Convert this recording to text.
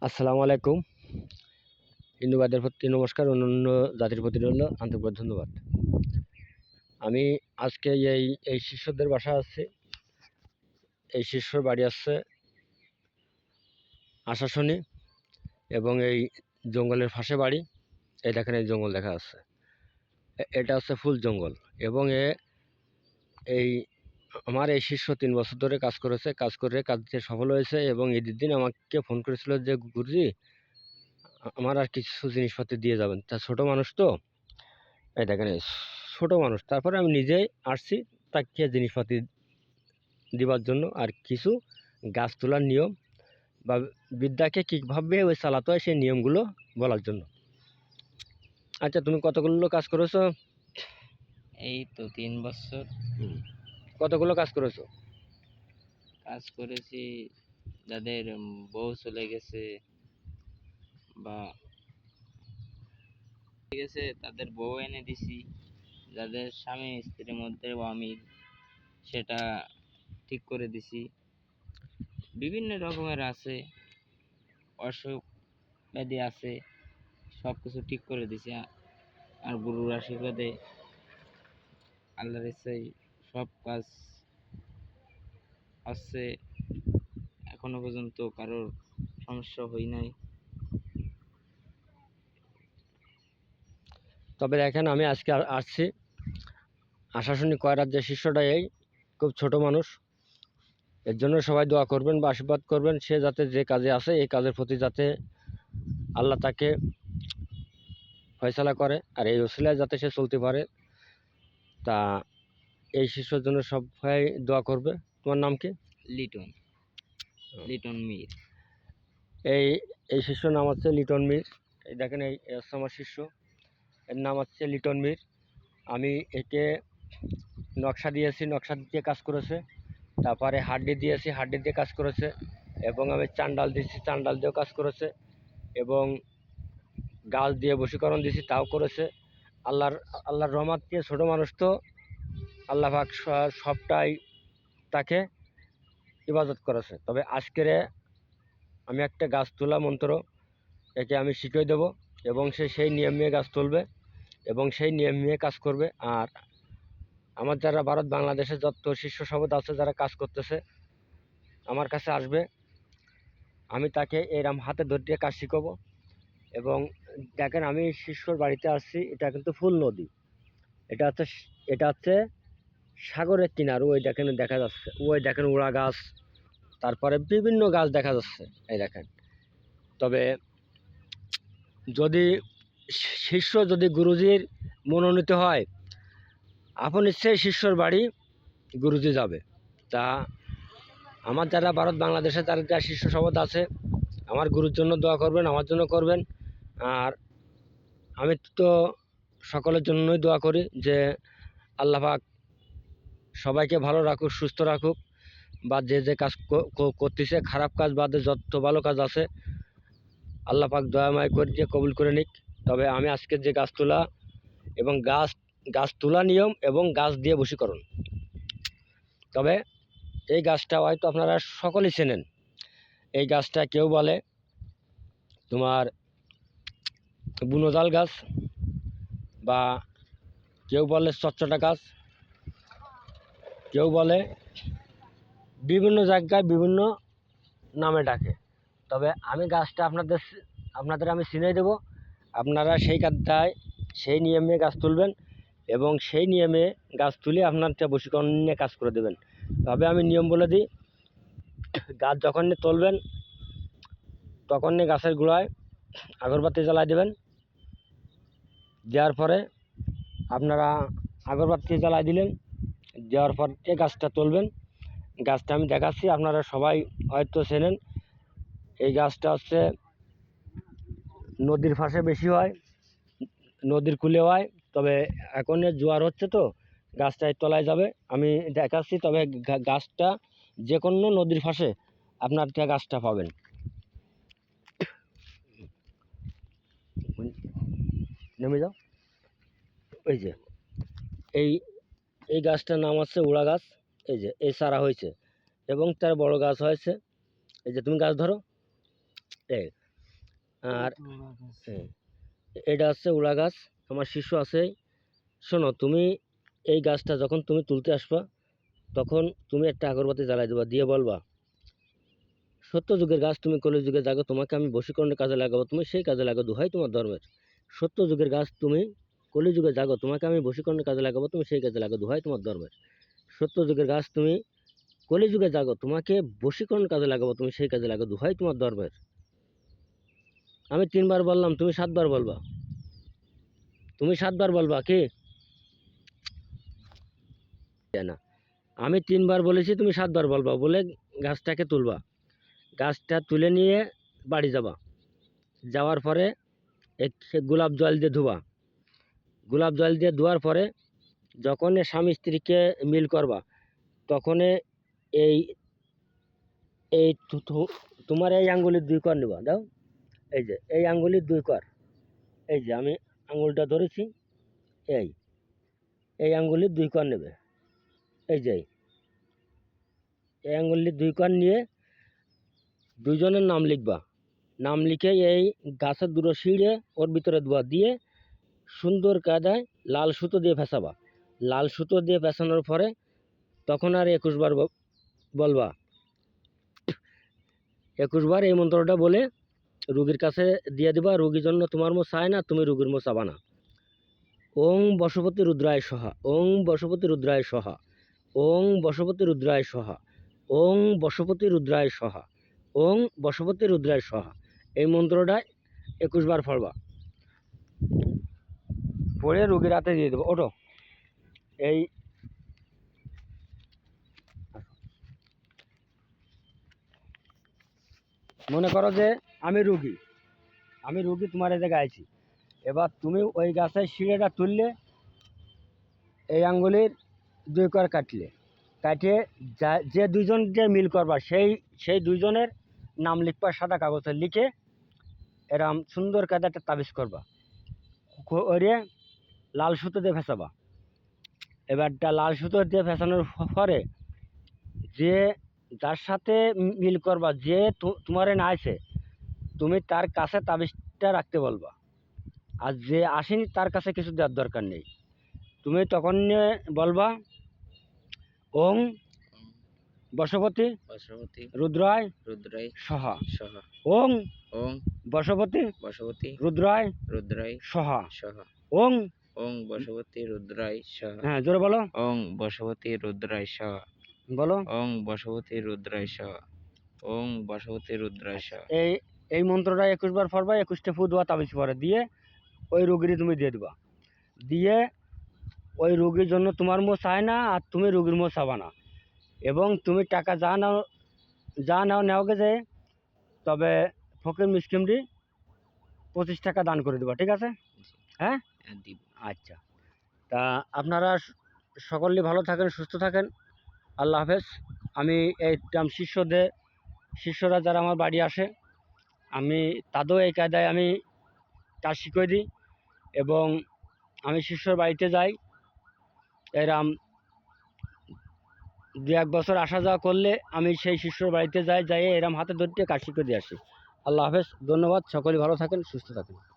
আসসালামু আলাইকুম। হিন্দুবাদের প্রতি নমস্কার, অন্যান্য জাতির প্রতি রইল আন্তরিক ধন্যবাদ। আমি আজকে এই এই শিষ্যদের বাসা আছে। এই শিষ্যর বাড়ি আছে আশাশনি এবং এই জঙ্গলের পাশে বাড়ি। এই দেখেন, এই জঙ্গল দেখা এ- এটা হচ্ছে ফুল জঙ্গল এবং এ, এই আমার এই শিষ্য তিন বছর ধরে কাজ করেছে কাজ করে কাজে সফল হয়েছে এবং ঈদের দিন আমাকে ফোন করেছিল যে গুরুজি আমার আর কিছু জিনিসপত্র দিয়ে যাবেন। তা ছোট মানুষ তো। এই দেখেন ছোট মানুষ। তারপরে আমি নিজেই আসছি তাকে জিনিসপাতি দিবার জন্য। আর কিছু গাছ তোলার নিয়ম বা বিদ্যাকে কীভাবে ওই চালাতে হয় সেই নিয়মগুলো বলার জন্য। আচ্ছা তুমি কতগুলো কাজ করেছ? এই তো তিন বছর। কতগুলো কাজ করেছ? কাজ করেছি, যাদের বউ চলে গেছে বা গেছে, তাদের বউ এনে দিছি। যাদের স্বামী, স্ত্রীর মধ্যে অমিল সেটা ঠিক করে দিছি। বিভিন্ন রকমের আছে, অসুখ ব্যাধি আছে সব কিছু ঠিক করে দিছি আর গুরুর আশীর্বাদে আল্লাহর ইচ্ছায় সব কাজ আসছে এখনও পর্যন্ত কারোর সমস্যা হই নাই। তবে দেখেন, আমি আজকে আসছি। আশাশুনি কয়রার যে শিষ্যটা এই খুব ছোট মানুষ। এর জন্য সবাই দোয়া করবেন বা আশীর্বাদ করবেন, সে যাতে যে কাজে আসে, এই কাজের প্রতি যাতে আল্লাহ তাকে ফয়সালা করে। আর এই ওসিলায় যাতে সে চলতে পারে, তা এই শিষ্যর জন্য সবাই দোয়া করবে। তোমার নাম কি? লিটন। লিটন মির। এই এই শিষ্যর নাম হচ্ছে লিটন মির। এই দেখেন এই এই হচ্ছে আমার শিষ্য এর নাম হচ্ছে লিটন মির। আমি একে নকশা দিয়েছি নকশা দিয়ে কাজ করেছে। তারপরে হাড্ডি দিয়েছি হাড্ডি দিয়ে কাজ করেছে। এবং আমি চান্ডাল দিয়েছি চান্ডাল দিয়েও কাজ করেছে। এবং গাছ দিয়ে বশীকরণ দিয়েছি তাও করেছে। আল্লাহর আল্লাহর রহমাত দিয়ে ছোটো মানুষ তো আল্লাহ পাক স- সবটাই তাকে ইবাদত করেছে। তবে আজকের আমি একটা গাছ তোলা মন্ত্র একে আমি শিখিয়ে দেব এবং সে সেই নিয়ম নিয়ে গাছ তুলবে এবং সেই নিয়ম নিয়ে কাজ করবে। আর আমার যারা ভারত বাংলাদেশে যত শিষ্য শপথ আছে যারা কাজ করতেছে, আমার কাছে আসবে। আমি তাকে এরম হাতে ধরে কাজ শিখাবো এবং দেখেন আমি শিষ্যর বাড়িতে আসছি, এটা কিন্তু ফুল নদী। এটা হচ্ছে এটা হচ্ছে সাগরের কিনার, ওই দেখেন, দেখা যাচ্ছে। ওই দেখেন উড়া গাছ, তারপরে বিভিন্ন গাছ দেখা যাচ্ছে, এই দেখেন। তবে যদি শিষ্য যদি গুরুজির মনোনীত হয়, আপন ইচ্ছায় শিষ্যর বাড়ি গুরুজি যাবে। তা আমার যারা ভারত, বাংলাদেশে যারা যা শিষ্য শপথ আছে, আমার গুরুর জন্য দোয়া করবেন, আমার জন্য করবেন। আর আমি তো সকলের জন্যই দোয়া করি যে, আল্লাহ পাক সবাইকে ভালো রাখুক, সুস্থ রাখুক। বা যে যে কাজ করতেছে, খারাপ কাজ বাদে যত ভালো কাজ আছে, আল্লাহ পাক দয়াময় করে দিয়ে কবুল করে নিক। তবে আমি আজকে যে গাছ তোলা এবং গাছ গাছ তোলা নিয়ম এবং গাছ দিয়ে বশীকরণ। তবে এই গাছটা হয়তো আপনারা সকলেই চেনেন। এই গাছটা কেউ বলে তোমার বুনোজাল গাছ বা কেউ বলে চচ্চটা গাছ। কেউ বলে বিভিন্ন জায়গায় বিভিন্ন নামে ডাকে। তবে আমি গাছটা আপনাদের আপনাদের আমি চিনে দেবো। আপনারা সেই কাজটায় সেই নিয়মে গাছ তুলবেন এবং সেই নিয়মে গাছ তুলে আপনারটা বশীকরণ নিয়ে কাজ করে দেবেন। তবে আমি নিয়ম বলে দিই, গাছ যখন তুলবেন, তখন গাছের গোড়ায় আগরবাতি জ্বালাই দেবেন। দেওয়ার পরে আপনারা আগরবাতি জ্বালাই দিলেন দেওয়ার পর দিয়ে গাছটা তুলবেন, গাছটা আমি দেখাচ্ছি, আপনারা সবাই হয়তো চেনেন। এই গাছটা হচ্ছে নদীর পাশে বেশি হয়, নদীর কুলে হয়, তবে এখন জোয়ার হচ্ছে তো গাছটা এই তলায় যাবে। আমি দেখাচ্ছি, তবে গাছটা যে কোনো নদীর পাশে আপনার থেকে গাছটা পাবেন। নেমে যাও। এই যে, এই এই গাছটার নাম হচ্ছে উড়া গাছ। এই যে এই চারা হয়েছে। এবং তার বড় গাছ হয়েছে। এই যে তুমি গাছ ধরো। এই আর এটা হচ্ছে উড়া গাছ। আমার শিশু আছে। শোনো তুমি এই গাছটা যখন তুমি তুলতে আসবা তখন তুমি একটা আগরবাতি জ্বালাই দেবা। দিয়ে বলবা সত্য যুগের গাছ তুমি কলি যুগে জাগো। তোমাকে আমি বশীকরণের কাজে লাগাবো। তুমি সেই কাজে লাগো দুহাই তোমার ধর্মের। সত্য যুগের গাছ তুমি কলি যুগে জাগো, তোমাকে আমি বশীকরণের কাজে লাগাবো, তুমি সেই কাজে লাগো দুহাই তোমার ধর্মের সত্য যুগের গাছ, তুমি কলি যুগে জাগো, তোমাকে বশীকরণের কাজে লাগাবো, তুমি সেই কাজে লাগো দুহাই তোমার ধর্মের আমি তিনবার বললাম, তুমি সাতবার বলবা। তুমি সাতবার বলবা কি? না আমি তিনবার বলেছি, তুমি সাতবার বলবা, বলে গাছটাকে তুলবা। গাছটা তুলে নিয়ে বাড়ি যাবা। যাওয়ার পরে এক গোলাপ জল দিয়ে ধোবা। গোলাপ জল দিয়ে ধোয়ার পরে যখন স্বামী স্ত্রীকে মিল করবা, তখন এই এই তোমার এই আঙ্গুলির দুই কর নেবা, দাও। এই যে, এই আঙ্গুলির দুই কর। এই যে, আমি আঙ্গুলটা ধরেছি, এই এই আঙ্গুলির দুই কর নেবে। এই যে, এই আঙ্গুলির দুই কর নিয়ে দুইজনের নাম লিখবা। নাম লিখে এই গাছের দুটো সিঁড়ে ওর ভিতরে দেওয়া দিয়ে সুন্দর কায়দায় লাল সুতো দিয়ে ফেসাবা। লাল সুতো দিয়ে ফেসানোর পরে তখন আর একুশবার বলবা। একুশবার এই মন্ত্রটা বলে রুগীর কাছে দিয়ে দিবা, রুগীর জন্য তোমার মো চায় না, তুমি রুগীর মো চাবা না। ওং বসপতি রুদ্রায় সহা, ওং বসপতি রুদ্রায় সহা, ওং বসপতি রুদ্রায় সহা, ওং বসপতি রুদ্রায় সহা, ওং বসপতি রুদ্রায় সহা। এই মন্ত্রটা একুশবার পড়বা। পড়ে রুগীর হাতে দিয়ে দেবো। ওটো এই মনে করো যে আমি রুগী। আমি রুগী, তোমার জায়গায় আছি। এবার তুমি ওই গাছের শিড়েটা তুললে, এই আঙ্গুলির দুই কর কাটলে। কাটিয়ে যা, যে দুইজনকে মিল করবা, সেই সেই দুইজনের নাম লিখবা, সাদা কাগজে লিখে এরম সুন্দর কাদা একটা তাবিজ করবা। ক- ওরে লাল সুতো দিয়ে ফেসাবা। এবারটা লাল সুতো দিয়ে ফেসানোর পরে যে যার সাথে মিল করবা যে তোমারে না আছে তুমি তার কাছে তাবিজটা রাখতে বলবা। আর যে আসেনি তার কাছে কিছু দেওয়ার দরকার নেই। তুমি তখন নিয়ে বলবা ওং বসপতি বসবতী রুদ্রায় রুদ্রাই সহা। সহ। ওং ওং বসপতি বসবতী রুদ্রায় রুদ্রাই সহা। সহ। ওং ওং বসবতী রুদ্রাই সহ হ্যাঁ জোরে বলো। ওং বসবতী রুদ্রাই সহ বলো। ওং বসবতী রুদ্রাই সহ ওং বসবতী রুদ্রাই সহ এই এই মন্ত্রটা একুশবার পড়বা একুশটা ফু দেওয়া তাবিজ পরে। দিয়ে ওই রুগীরই তুমি দিয়ে দিবা। দিয়ে ওই রুগীর জন্য তোমার মো চায় না আর তুমি রুগীর মো চাবা না। এবং তুমি টাকা যা নাও যা নাও নেওয়াকে যে তবে ফকির মিসকিমরি পঁচিশ টাকা দান করে দেবা ঠিক আছে? হ্যাঁ? দিব আচ্ছা। তা আপনারা স- সকলেই ভালো থাকেন, সুস্থ থাকেন। আল্লাহ হাফেজ। আমি এই শিষ্যদের, শিষ্যরা যারা আমার বাড়ি আসে, আমি তাদেরও এই কায়দায় আমি কাজ শিখিয়ে দিই এবং আমি শিষ্যর বাড়িতে যাই। এরম দু এক বছর আসা যাওয়া করলে আমি সেই শিষ্যর বাড়িতে যাই যাই এরম হাতে ধরতে কাজ শিখিয়ে দিয়ে আসি। আল্লাহ হাফেজ। ধন্যবাদ। সকলেই ভালো থাকেন, সুস্থ থাকেন।